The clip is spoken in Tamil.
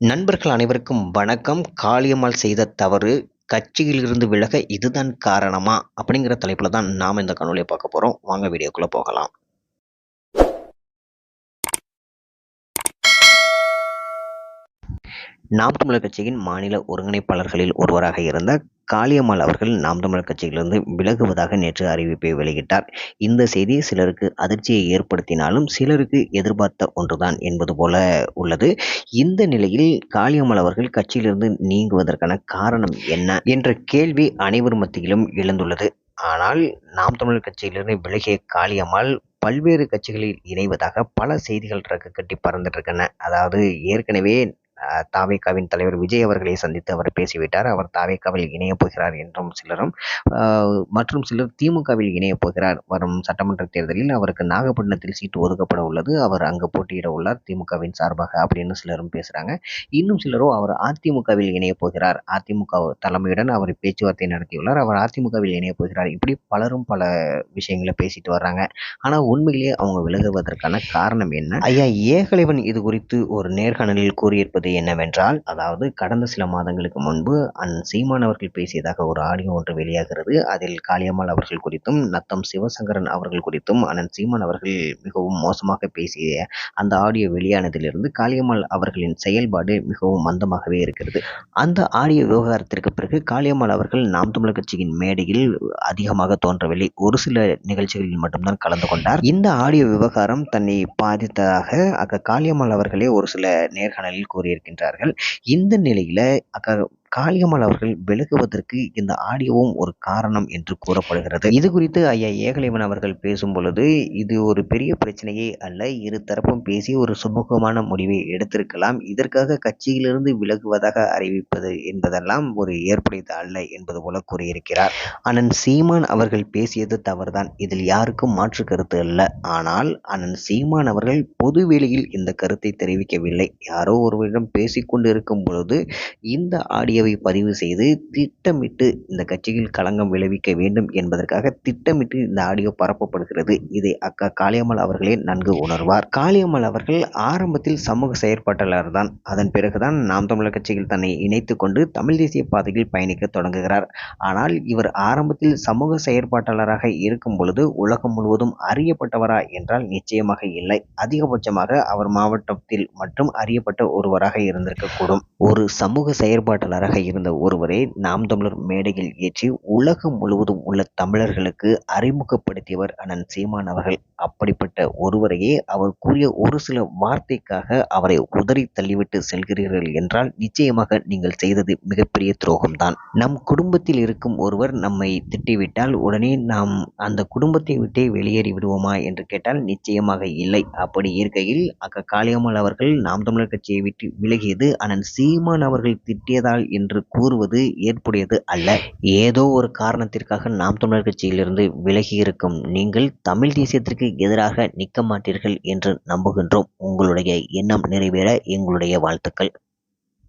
நண்பர்கள் அனைவருக்கும் வணக்கம். காளியம்மாள் செய்த தவறு கட்சியிலிருந்து விலக இதுதான் காரணமா? அப்படிங்கிற தலைப்பில் தான் நாம் இந்த காணொலியை பார்க்க போகிறோம் வாங்க வீடியோக்குள்ளே போகலாம். நாம் தமிழர் கட்சியின் மாநில ஒருங்கிணைப்பாளர்களில் ஒருவராக இருந்த காளியம்மாள் அவர்கள் நாம் தமிழர் கட்சியிலிருந்து விலகுவதாக நேற்று அறிவிப்பை வெளியிட்டார். இந்த செய்தி சிலருக்கு அதிர்ச்சியை ஏற்படுத்தினாலும் சிலருக்கு எதிர்பார்த்த ஒன்றுதான் என்பது போல உள்ளது. இந்த நிலையில் காளியம்மாள் அவர்கள் கட்சியிலிருந்து நீங்குவதற்கான காரணம் என்ன என்ற கேள்வி அனைவர் மத்தியிலும் எழுந்துள்ளது. ஆனால் நாம் தமிழர் கட்சியிலிருந்து விலகிய காளியம்மாள் பல்வேறு கட்சிகளில் இணைவதாக பல செய்திகள் ரக்கு கட்டி பறந்துட்டு இருக்கன. அதாவது ஏற்கனவே தாவேக்காவின் தலைவர் விஜய் அவர்களை சந்தித்து அவர் பேசிவிட்டார். அவர் தாவேக்காவில் இணையப் போகிறார் என்றும் சிலரும் மற்றும் சிலர் திமுகவில் இணையப் போகிறார் வரும் சட்டமன்ற தேர்தலில். அவருக்கு நாகப்பட்டினத்தில் சீட்டு ஒதுக்கப்பட உள்ளது. அவர் அங்கு போட்டியிட உள்ளார் திமுகவின் சார்பாக அப்படின்னு சிலரும் பேசுகிறாங்க இன்னும் சிலரோ அவர் அதிமுகவில் இணையப் போகிறார். அதிமுக தலைமையுடன் அவர் பேச்சுவார்த்தை நடத்தியுள்ளார். அவர் அதிமுகவில் இணையப் போகிறார். இப்படி பலரும் பல விஷயங்களை பேசிட்டு வர்றாங்க. ஆனால் உண்மையிலேயே அவங்க விலகுவதற்கான காரணம் என்ன? ஐயா ஏகலைவன் இது குறித்து ஒரு நேர்காணலில் கூறியிருப்பது என்னவென்றால் அதாவது கடந்த சில மாதங்களுக்கு முன்பு அன் சீமான் அவர்கள் பேசியதாக ஒரு ஆடியோ ஒன்று வெளியாகிறது. அதில் காளியம்மாள் அவர்கள் குறித்தும் நத்தம் சிவசங்கரன் அவர்கள் குறித்தும் அண்ணன் சீமான் அவர்கள் மிகவும் மோசமாக பேசிய அந்த ஆடியோ வெளியானதிலிருந்து காளியம்மாள் அவர்களின் செயல்பாடு மிகவும் மந்தமாகவே இருக்கிறது. அந்த ஆடியோ விவகாரத்திற்கு பிறகு காளியம்மாள் அவர்கள் நாம் தமிழர் கட்சியின் மேடையில் அதிகமாக தோன்றவில்லை. ஒரு சில நிகழ்ச்சிகளில் மட்டும்தான் கலந்து கொண்டார். இந்த ஆடியோ விவகாரம் தன்னை பாதித்ததாக அக்க காளியம்மாள் அவர்களே ஒரு சில நேர்காணலில் இருக்கின்றார்கள் இந்த நிலையில காளியம்மாள் அவர்கள் விலகுவதற்கு இந்த ஆடியோவும் ஒரு காரணம் என்று கூறப்படுகிறது. இது குறித்து ஐயா ஏகலைவன் அவர்கள் பேசும் பொழுது இது ஒரு பெரிய பிரச்சனையே அல்ல இரு தரப்பும் பேசி ஒரு சுமூகமான முடிவை எடுத்திருக்கலாம். இதற்காக கட்சியிலிருந்து விலகுவதாக அறிவிப்பது என்பதெல்லாம் ஒரு ஏற்புடையது அல்ல என்பது போல கூறியிருக்கிறார். அண்ணன் சீமான் அவர்கள் பேசியது தவறுதான். இதில் யாருக்கும் மாற்று கருத்து அல்ல. ஆனால் அண்ணன் சீமான் அவர்கள் பொது வெளியில் இந்த கருத்தை தெரிவிக்கவில்லை. யாரோ ஒருவரிடம் பேசிக்கொண்டு இருக்கும் பொழுது இந்த ஆடியோ வீடியோவை பதிவு செய்து திட்டமிட்டு இந்த கட்சியில் களங்கம் விளைவிக்க வேண்டும் என்பதற்காக திட்டமிட்டு இந்த ஆடியோ பரப்பப்படுகிறது. இதை அக்கா காளியம்மாள் அவர்களே நன்கு உணர்வார். காளியம்மாள் அவர்கள் ஆரம்பத்தில் சமூக செயற்பாட்டாளர் தான் அதன் பிறகுதான் நாம் தமிழர் கட்சியில் தன்னை இணைத்து கொண்டு தமிழ் தேசிய பாதையில் பயணிக்க தொடங்குகிறார். ஆனால் இவர் ஆரம்பத்தில் சமூக செயற்பாட்டாளராக இருக்கும் பொழுது உலகம் முழுவதும் அறியப்பட்டவரா என்றால் நிச்சயமாக இல்லை. அதிகபட்சமாக அவர் மாவட்டத்தில் மட்டும் அறியப்பட்ட ஒருவராக இருந்திருக்கக்கூடும். ஒரு சமூக செயற்பாட்டாளராக இருந்த ஒருவரை நாம் தமிழர் மேடையில் ஏற்றி உலகம் முழுவதும் உள்ள தமிழர்களுக்கு அறிமுகப்படுத்தியவர் அண்ணன் சீமான் அவர்கள். அப்படிப்பட்ட ஒருவரையே அவர் கூறிய ஒரு சில வார்த்தைக்காக அவரை உதறி தள்ளிவிட்டு செல்கிறீர்கள் என்றால் நிச்சயமாக நீங்கள் செய்தது மிகப்பெரிய துரோகம்தான். நம் குடும்பத்தில் இருக்கும் ஒருவர் நம்மை திட்டிவிட்டால் உடனே நாம் அந்த குடும்பத்தை விட்டே வெளியேறி விடுவோமா என்று கேட்டால் நிச்சயமாக இல்லை. அப்படி இருக்கையில் அக்க காளியம்மாள் அவர்கள் நாம் தமிழர் கட்சியை விட்டு விலகியது அண்ணன் சீமான் அவர்கள் திட்டியதால் என்று கூறுவது ஏற்புடையது அல்ல. ஏதோ ஒரு காரணத்திற்காக நாம் தமிழர் கட்சியிலிருந்து விலகியிருக்கும் நீங்கள் தமிழ் தேசியத்திற்கு எதிராக நிற்க மாட்டீர்கள் என்று நம்புகின்றோம். உங்களுடைய எண்ணம் நிறைவேற எங்களுடைய வாழ்த்துக்கள்.